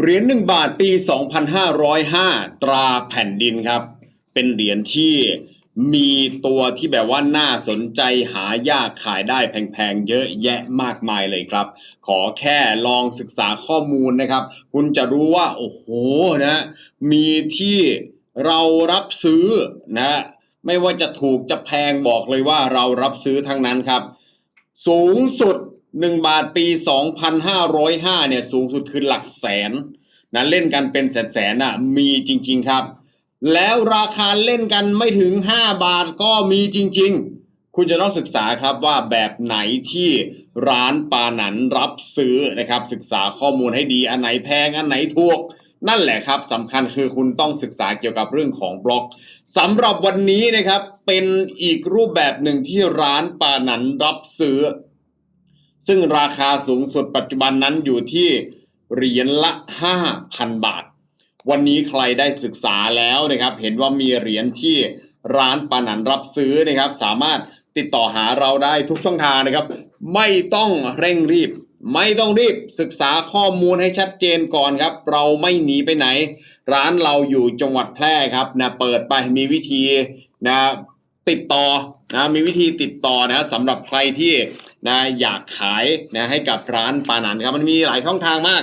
เหรียญหนึ่งบาทปี 2505 ตราแผ่นดินครับ เป็นเหรียญที่มีตัวที่แบบว่าน่าสนใจหายากขายได้แพงๆ เยอะแยะมากมายเลยครับ ขอแค่ลองศึกษาข้อมูลนะครับ คุณจะรู้ว่า โอ้โหนะมีที่เรารับซื้อนะไม่ว่าจะถูกจะแพงบอกเลยว่าเรารับซื้อทั้งนั้นครับ สูงสุด 1บาทปี2,505เนี่ยสูงสุดคือหลักแสนนะเล่นกันเป็นแสนๆน่ะมีจริง ๆครับ แล้วราคาเล่นกันไม่ถึง 5 บาทก็มีจริง ๆ คุณจะต้องศึกษาครับว่าแบบไหนที่ร้านปาหนันรับซื้อนะครับ ศึกษาข้อมูลให้ดีอันไหนแพงอันไหนถูกนั่นแหละครับสำคัญคือคุณต้องศึกษาเกี่ยวกับเรื่องของบล็อกสำหรับวันนี้นะครับเป็นอีกรูปแบบหนึ่งที่ร้านปาหนันรับซื้อ ซึ่งราคาสูงสุดปัจจุบันนั้นอยู่ที่เหรียญละ 5,000 บาท วันนี้ใครได้ศึกษาแล้วนะครับ เห็นว่ามีเหรียญที่ร้านปานันรับซื้อนะครับ สามารถติดต่อหาเราได้ทุกช่องทางนะครับ ไม่ต้องเร่งรีบ ไม่ต้องรีบศึกษาข้อมูลให้ชัดเจนก่อนครับ เราไม่หนีไปไหน ร้านเราอยู่จังหวัดแพร่ครับนะเปิดไปมีวิธีนะ ติดต่อนะมีวิธีติดต่อนะสำหรับใครที่นะอยากขายนะให้กับร้านปานันครับมันมีหลายช่องทางมาก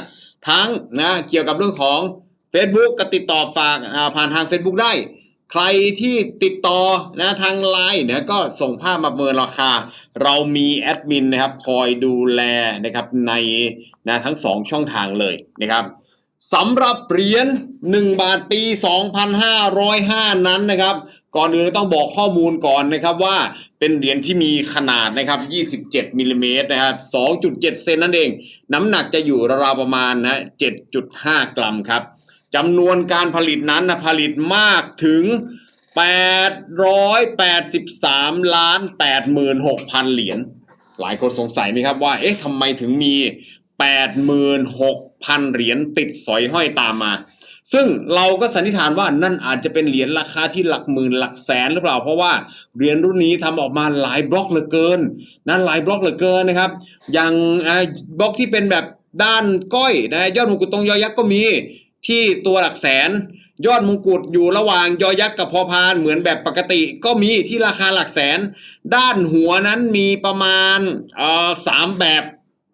ทั้งนะเกี่ยวกับเรื่องของ Facebook ก็ติดต่อฝากอ่าผ่านทาง Facebook ได้ ใครที่ติดต่อนะทางไลน์นะก็ส่งภาพมาเมินราคา เรามีแอดมินนะครับคอยดูแลนะครับในนะทั้งสองช่องทางเลยนะครับสำหรับเหรียญ1บาทปี 2505 นั้นนะครับ ก่อนอื่นต้องบอกข้อมูลก่อนนะครับว่าเป็นเหรียญที่มีขนาดนะครับ 27มิลลิเมตรนะครับ 2.7 เซนนั่นเอง น้ำหนักจะอยู่ราวประมาณนะ7.5 กรัมครับจำนวนการผลิตนั้นนะผลิตมากถึง 883 ล้าน 86,000 เหรียญ หลายคนสงสัยไหมครับว่า เอ๊ะทำไมถึงมี 86,000 เหรียญติดสอยห้อยตามมา ซึ่งเราก็สันนิษฐานว่านั่นอาจจะเป็นเหรียญราคาที่หลักหมื่นหลักแสนหรือเปล่า เพราะว่าเหรียญรุ่นนี้ทำออกมาหลายบล็อกเหลือเกินนะหลายบล็อกเหลือเกินนะครับ อย่างบล็อกที่เป็นแบบด้านก้อยนะยอดมงกุฎตรงยอยักษ์ก็มีที่ตัวหลักแสน ยอดมงกุฎอยู่ระหว่างยอยักษ์กับพอพานเหมือนแบบปกติ ก็มีที่ราคาหลักแสน ด้านหัวนั้นมีประมาณเอ่อสามแบบ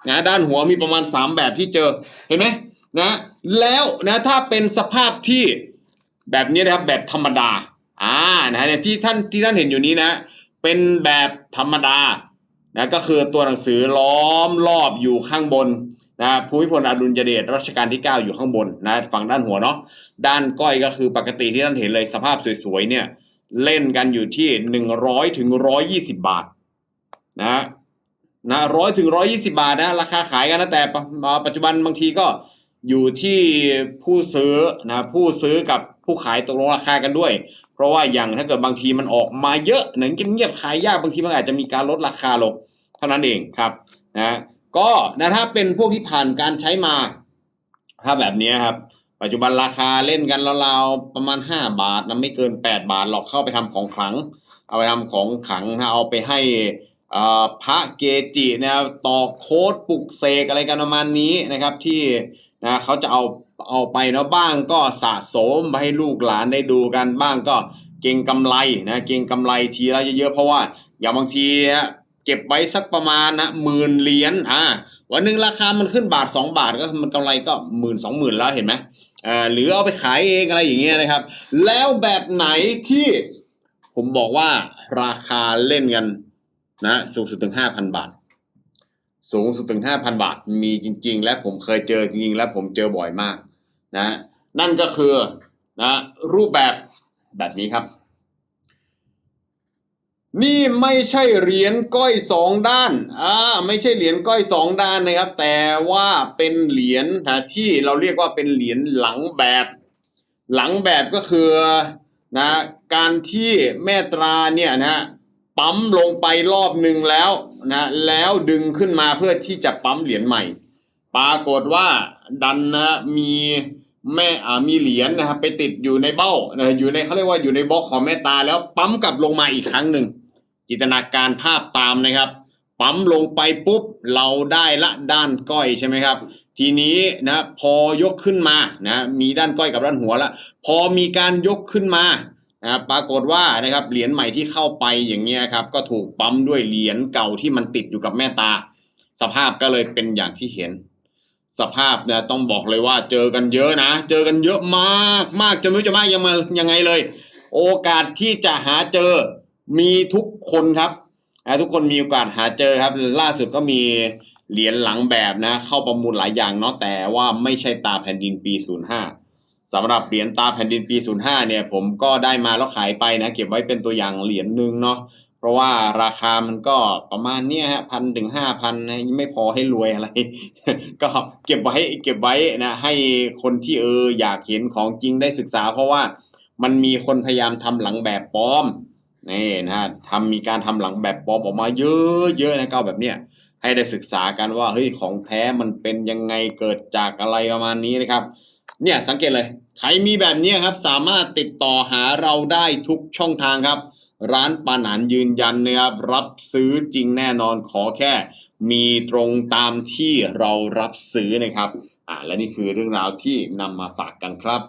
นะด้านหัวมีประมาณสามแบบที่เจอเห็นไหม นะแล้วนะถ้าเป็นสภาพที่แบบนี้นะครับแบบธรรมดาอ่านะเนี่ยที่ท่านที่ท่านเห็นอยู่นี้นะ เป็นแบบธรรมดานะก็คือตัวหนังสือล้อมรอบอยู่ข้างบนนะภูมิพลอดุลยเดชรัชกาลที่ 9 อยู่ข้างบนนะฝั่งด้านหัวเนาะด้านก้อยก็คือปกติที่ท่านเห็นเลยสภาพสวยๆเนี่ยเล่นกันอยู่ที่ 100ถึง120 บาทนะนะร้อยถึงร้อยี่สิบาทนะราคาขายกันนะแต่ปะปัจจุบันบางทีก็ อยู่ที่ผู้ซื้อนะผู้ซื้อกับผู้ขายตกลงราคากันด้วย เพราะว่าอย่างถ้าเกิดบางทีมันออกมาเยอะหนังเงียบขายยากบางทีมันอาจจะมีการลดราคาลงเท่านั้นเองครับนะก็นะถ้าเป็นพวกที่ผ่านการใช้มา ถ้าแบบนี้ครับ ปัจจุบันราคาเล่นกันราวๆประมาณ 5 บาทนะไม่เกิน 8 บาทหรอกเข้าไปทำของขลัง เอาไปทำของขลังนะเอาไปให้อ่อพระเกจินะครับต่อโค้ดปลุกเสกอะไรกันประมาณนี้นะครับที่ นะเขาจะเอาเอาไปเนาะบ้างก็สะสมไปให้ลูกหลานได้ดูกันบ้างก็เก่งกำไรนะเก่งกำไรทีละเยอะๆเพราะว่าอย่างบางทีเก็บไว้สักประมาณนะหมื่นเหรียญอ่าวันหนึ่งราคามันขึ้นบาท 2 บาทก็มันกำไรก็หมื่นสองหมื่นแล้วเห็นไหมอ่าหรือเอาไปขายเองอะไรอย่างเงี้ยนะครับ แล้วแบบไหนที่ผมบอกว่าราคาเล่นกันนะสูงสุดถึงห้าพันบาท สูงสุดถึงห้าพันบาทมีจริง ๆ และผมเคยเจอจริงๆ และผมเจอบ่อยมากนะนั่นก็คือนะรูปแบบแบบนี้ครับ นี่ไม่ใช่เหรียญก้อยสองด้านอ่าไม่ใช่เหรียญก้อยสองด้านนะครับ แต่ว่าเป็นเหรียญนะที่เราเรียกว่าเป็นเหรียญหลังแบบ หลังแบบก็คือนะการที่แม่ตราเนี่ยนะ ปั๊มลงไปรอบหนึ่งแล้วนะแล้วดึงขึ้นมาเพื่อที่จะปั๊มเหรียญใหม่ ปรากฏว่าดันนะมีแม่อ่ามีเหรียญนะครับไปติดอยู่ในเบ้านะอยู่ในเขาเรียกว่าอยู่ในบล็อกของแม่ตาแล้วปั๊มกลับลงมาอีกครั้งหนึ่งจินตนาการภาพตามนะครับ ปั๊มลงไปปุ๊บเราได้ละด้านก้อยใช่ไหมครับ ทีนี้นะพอยกขึ้นมานะมีด้านก้อยกับด้านหัวล้วพอมีการยกขึ้นมา นะปรากฏว่านะครับเหรียญใหม่ที่เข้าไปอย่างเงี้ยครับก็ถูกปั๊มด้วยเหรียญเก่าที่มันติดอยู่กับแม่ตา สภาพก็เลยเป็นอย่างที่เห็น สภาพเนี่ยต้องบอกเลยว่าเจอกันเยอะนะ เจอกันเยอะมากมากจนไม่รู้จะมากยังมายังไงเลย โอกาสที่จะหาเจอมีทุกคนครับทุกคนมีโอกาสหาเจอครับ ล่าสุดก็มีเหรียญหลังแบบนะ เข้าประมูลหลายอย่างเนาะแต่ว่าไม่ใช่ตาแผ่นดินปี 05 สำหรับเหรียญตาแผ่นดินปี 05 เนี่ยผมก็ได้มาแล้วขายไปนะเก็บไว้เป็นตัวอย่างเหรียญหนึ่งเนาะเพราะว่าราคามันก็ประมาณเนี้ยฮะพันถึงห้าพันไม่พอให้รวยอะไร ก็เก็บไว้เก็บไว้นะให้คนที่เอออยากเห็นของจริงได้ศึกษา เพราะว่ามันมีคนพยายามทำหลังแบบปลอมนี่นะฮะทำมีการทำหลังแบบปลอมออกมาเยอะเยอะนะก็เอาแบบเนี้ยให้ได้ศึกษากันว่าเฮ้ยของแท้มันเป็นยังไงเกิดจากอะไรประมาณนี้นะครับ เนี่ยสังเกตเลย ใครมีแบบนี้ครับ สามารถติดต่อหาเราได้ทุกช่องทางครับ ร้านปานันยืนยันนะครับรับซื้อจริงแน่นอนขอแค่ มีตรงตามที่เรารับซื้อนะครับ อ่าและนี่คือเรื่องราวที่นำมาฝากกันครับ